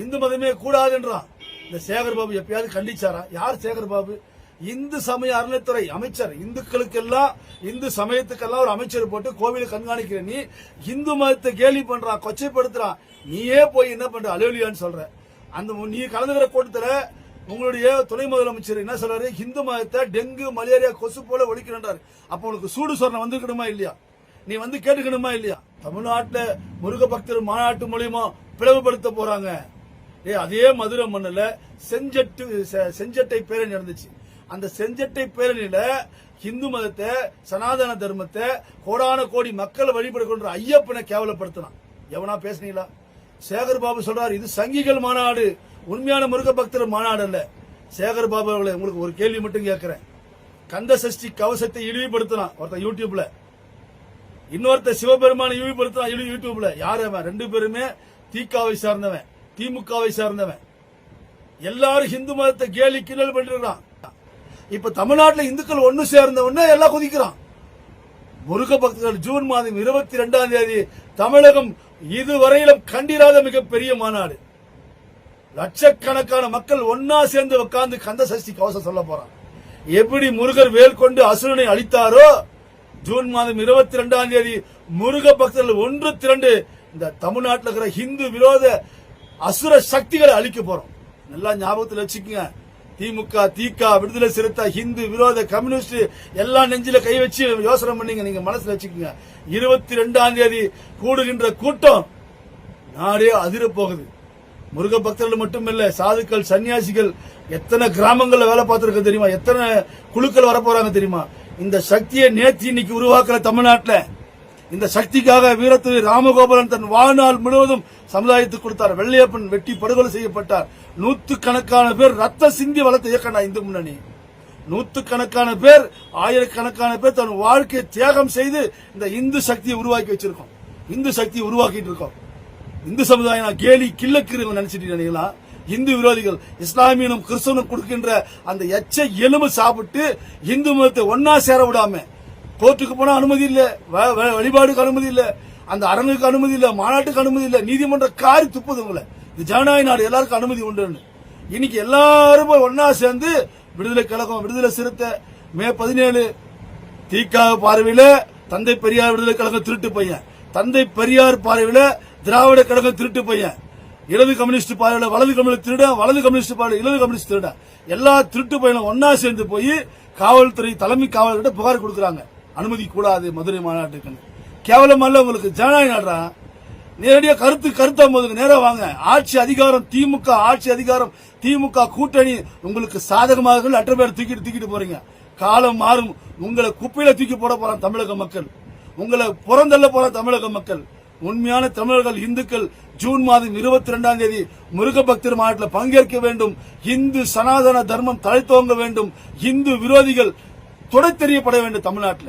இந்து மதமே கூடாதுன்றான் இந்த சேகர் பாபு எப்பயாவது கண்டிச்சாரா? யார் சேகர் பாபு? இந்து சமய அறநிலைத்துறை அமைச்சர். இந்துக்களுக்கெல்லாம் இந்து சமயத்துக்கெல்லாம் ஒரு அமைச்சர் போட்டு கோவிலை கண்காணிக்கிற நீ இந்து மதத்தை கேலி பண்றான் கொச்சைப்படுத்துறான் நீயே போய் என்ன பண்ற அலுவலியான்னு சொல்ற. அந்த நீ கலந்துகிற கூட்டத்துல உங்களுடைய துணை முதலமைச்சர் என்ன சொல்றாரு? இந்து மதத்தை டெங்கு மலேரியா கொசு போல ஒழிக்கிறன்றாரு அப்ப உனக்கு சூடு சொரணம் வந்துக்கணுமா இல்லையா? நீ வந்து கேட்டுக்கணுமா இல்லையா? தமிழ்நாட்டுல முருக பக்தர் மாநாட்டு மூலியமா பிளவுபடுத்த போறாங்க. அதே மதுரை மண்ணில் செஞ்சட்டு செ- செஞ்சட்டை பேரணி நடந்துச்சு. அந்த செஞ்சட்டை பேரணியில இந்து மதத்தை சனாதன தர்மத்தை கோடான கோடி மக்கள் வழிபடுகின்ற ஐயப்பனை கேவலப்படுத்தினான். எவனா பேசுனீங்களா? சேகர் பாபு சொல்றாரு இது சங்கிகள் மாநாடு. உண்மையான முருக பக்தர் மாநாடு அல்ல. சேகர் பாபு அவர்களை உங்களுக்கு ஒரு கேள்வி மட்டும் கேட்கிறேன். கந்த சஷ்டி கவசத்தை இழிவுபடுத்தினான் ஒருத்தன் யூடியூப்ல. இன்னொருத்த சிவபெருமான இழிவுபடுத்தினான் இழி- யூடியூப்ல. யாரு அவன்? ரெண்டு பேருமே தீக்காவை சார்ந்தவன். திமுகவை சார்ந்தவன். எல்லாரும் ஹிந்து மதத்தை கேலி கிண்டல் பண்ணிருக்கான் இப்ப தமிழ்நாட்டில் இந்துக்கள் ஒண்ணு சேர்ந்த உடனே எல்லாம் குதிக்கிறான். முருக பக்தர்கள் ஜூன் மாதம் இருபத்தி ரெண்டாம் தேதி தமிழகம் இதுவரையிலும் கண்டிராத மிகப்பெரிய மாநாடு. லட்சக்கணக்கான மக்கள் ஒன்னா சேர்ந்து உட்கார்ந்து கந்த சஷ்டி கவசம் சொல்ல போறான். எப்படி முருகர் வேல் கொண்டு அசுரனை அழித்தாரோ ஜூன் மாதம் இருபத்தி ரெண்டாம் தேதி முருக பக்தர்கள் ஒன்று திரண்டு இந்த தமிழ்நாட்டில் இருக்கிற ஹிந்து விரோத அசுர சக்திகளை அழிக்க போறோம். நல்லா ஞாபகத்தில் வச்சுக்கோங்க. திமுக திக விடுதலை சிறுத்தை ஹிந்து விரோத கம்யூனிஸ்ட் எல்லாம் நெஞ்சில கை வச்சு யோசனை பண்ணீங்க. நீங்க மனசுல வச்சுக்கோங்க. இருபத்தி ரெண்டாம் தேதி கூடுகின்ற கூட்டம் நாடே அதிர போகுது முருக பக்தர்கள் மட்டுமில்ல சாதுக்கள் சன்னியாசிகள் எத்தனை கிராமங்கள்ல வேலை பார்த்திருக்க தெரியுமா? எத்தனை குழுக்கள் வரப்போறாங்க தெரியுமா? இந்த சக்தியை நேற்று இன்னைக்கு உருவாக்குற தமிழ்நாட்டில் இந்த சக்திக்காக வீரத்து ராமகோபாலன் தன் வாழ்நாள் முழுவதும் சமுதாயத்துக்கு கொடுத்தார். வெள்ளையப்பன் வெட்டி படுகொலை செய்யப்பட்டார். நூத்துக்கணக்கான பேர் ரத்த சிந்தி வளர்த்த இயக்கண்டா இந்து முன்னணி. நூத்துக்கணக்கான பேர் ஆயிரக்கணக்கான பேர் தன் வாழ்க்கையை தியாகம் செய்து இந்த இந்து சக்தியை உருவாக்கி வச்சிருக்கோம். இந்து சக்தியை உருவாக்கிட்டு இருக்கோம். இந்து சமுதாயம் நான் கேலி கிள்ளக்கிறவங்க நினைச்சிட்டு இருக்கீங்களா இந்து விரோதிகள் இஸ்லாமியனும் கிறிஸ்தவனும் கொடுக்கின்ற அந்த எச்ச எலும்பு சாப்பிட்டு இந்து மதத்தை ஒன்னா சேர விடாம கோர்ட்டுக்கு போனா அனுமதி இல்ல. வ- வழிபாடுக்கு அனுமதி இல்ல. அந்த அரங்குக்கு அனுமதி இல்ல. மாநாட்டுக்கு அனுமதி இல்ல. நீதிமன்ற காரி துப்புது உங்களை. இது ஜனநாயக நாடு. எல்லாருக்கும் அனுமதி உண்டுன்னு. இன்னைக்கு எல்லாரும் ஒன்னா சேர்ந்து விடுதலை கழகம் விடுதலை சிறுத்தை மே பதினேழு திக பார்வையில தந்தை பெரியார் விடுதலை கழகம் திருட்டு பையன். தந்தை பெரியார் பார்வையில திராவிட கழகம் திருட்டு பையன். இடது கம்யூனிஸ்ட் பார்வையில வலது கம்யூனிஸ்ட் திருட வலது கம்யூனிஸ்ட் பார்வையில் இடது கம்யூனிஸ்ட் திருட. எல்லா திருட்டு பையனும் ஒன்னா சேர்ந்து போய் காவல்துறை தலைமை காவலர்கிட்ட புகார் கொடுக்குறாங்க. அனுமதி கூடாது மதுரை மாநாட்டுக்குன்னு. கேவலம் அல்ல உங்களுக்கு ஜனநாயக நாடுறா. நேரடியா கருத்து கருத்தா போதுங்க நேராக வாங்க. ஆட்சி அதிகாரம் திமுக ஆட்சி அதிகாரம் திமுக கூட்டணி. உங்களுக்கு சாதகமாக அற்ற பேர் தூக்கிட்டு தூக்கிட்டு போறீங்க. காலம் மாறும். உங்களை குப்பையில தூக்கி போட போறான் தமிழக மக்கள். உங்களை புறந்தள்ள போற தமிழக மக்கள். உண்மையான தமிழர்கள் இந்துக்கள் ஜூன் மாதம் இருபத்தி ரெண்டாம் தேதி முருக பக்தர் மாநாட்டில் பங்கேற்க வேண்டும். இந்து சனாதன தர்மம் தழைத்தோங்க வேண்டும். இந்து விரோதிகள் தொடை தெரியப்பட வேண்டும் தமிழ்நாட்டில்.